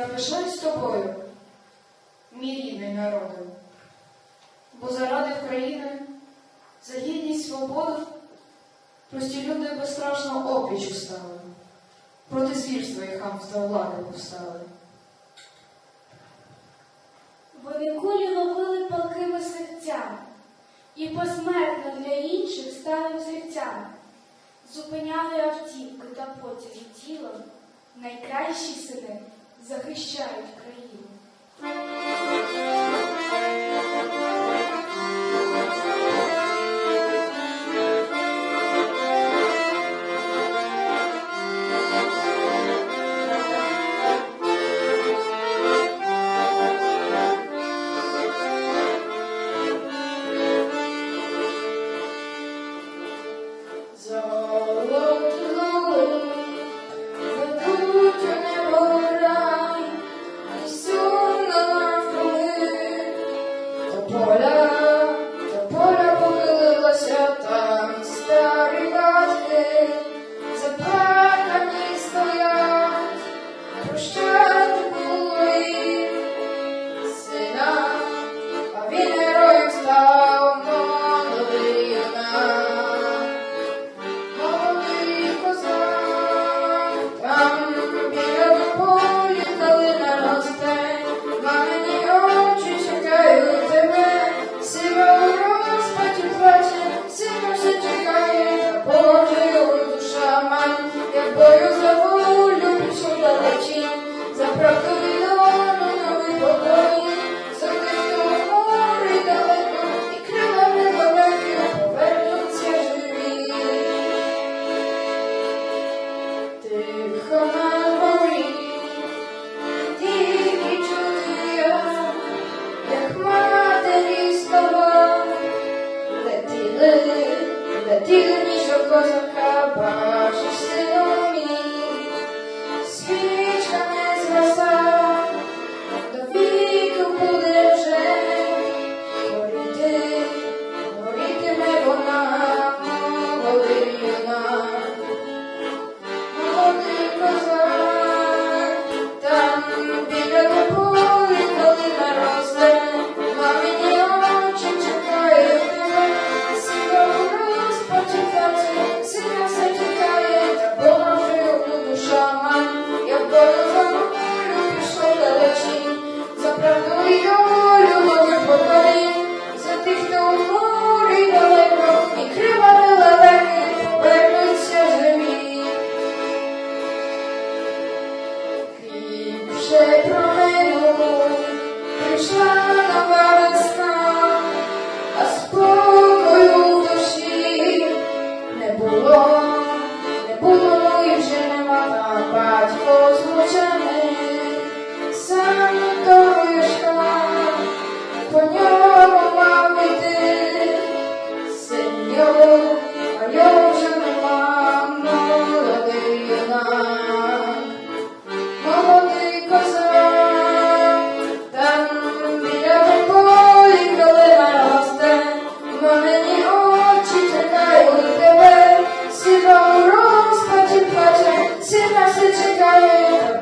я пишаюсь тобою, мій рідний народе, бо заради України, за гідність свободу, прості люди безстрашно опіч устали, проти звірства і хамства влади повстали. Вони кулі ловили палкими серцями і посмертно для інших стали взірцями. Зупиняли автівки та потяги тілом. Найкращі сини захищають країну. Мам, як бою за волю пішов далечі, за правду і долю новий покої, за тих, хто в морі далеко, і крилами далекі повернуться живі. Тихо на горі, тільки чути я, як матері слова, летіли, летіли ніж козака, little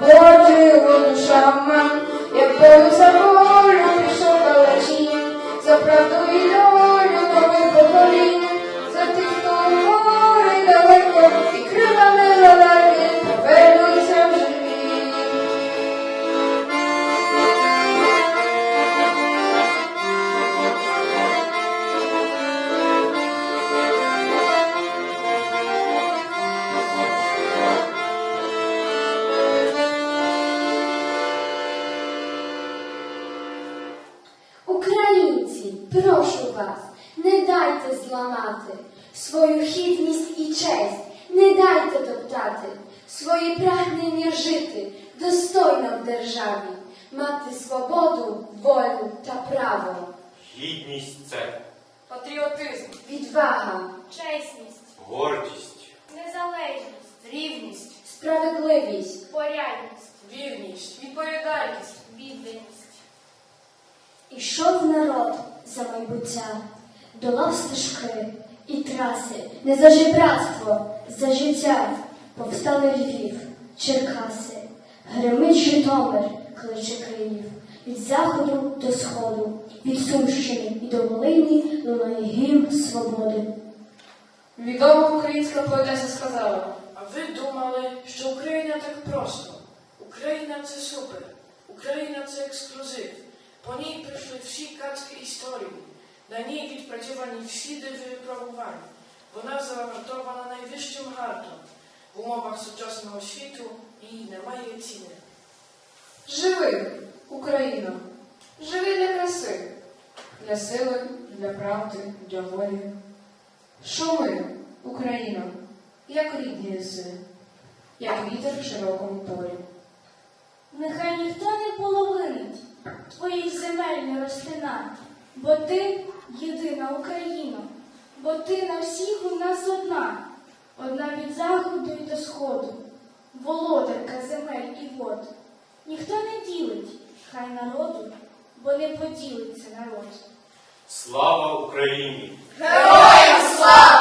чекає, та Українці, прошу вас, не дайте зламати свою хідність і честь, не дайте топтати свої прагнення жити достойно в державі, мати свободу, волю та право, Гідність це Патріотизм, відвага, Чесність, гордість, незалежність, рівність, справедливість. порядність, вірність, відповідальність. відданість. Ішов народ за майбуття, долав стежки і траси, не за жебратство, за життя, повстали Львів, Черкаси, гримить Житомир, кличе Київ. Від заходу до сходу, від Сумщини і до Волині лунає гімн свободи. Відома українська поетеса сказала, А ви думали, що Україна так просто? Україна це супер. Україна це ексклюзив. По ній прийшли всі кацькі історії. На ній відпрацьовані всі диви випробування. Вона загартована найвищим гартом. В умовах сучасного світу їй немає ціни. живи, Україна, живи для краси, для сили, для правди, для волі. Шуми, Україна, як рідні єси, як вітер в широкому полі. Земель бо ти єдина Україна, бо ти на всіх у нас одна, одна від заходу і до сходу, володарка земель і вод. Ніхто не ділить, хай народу, бо не поділиться народ. Слава Україні! Героям слава!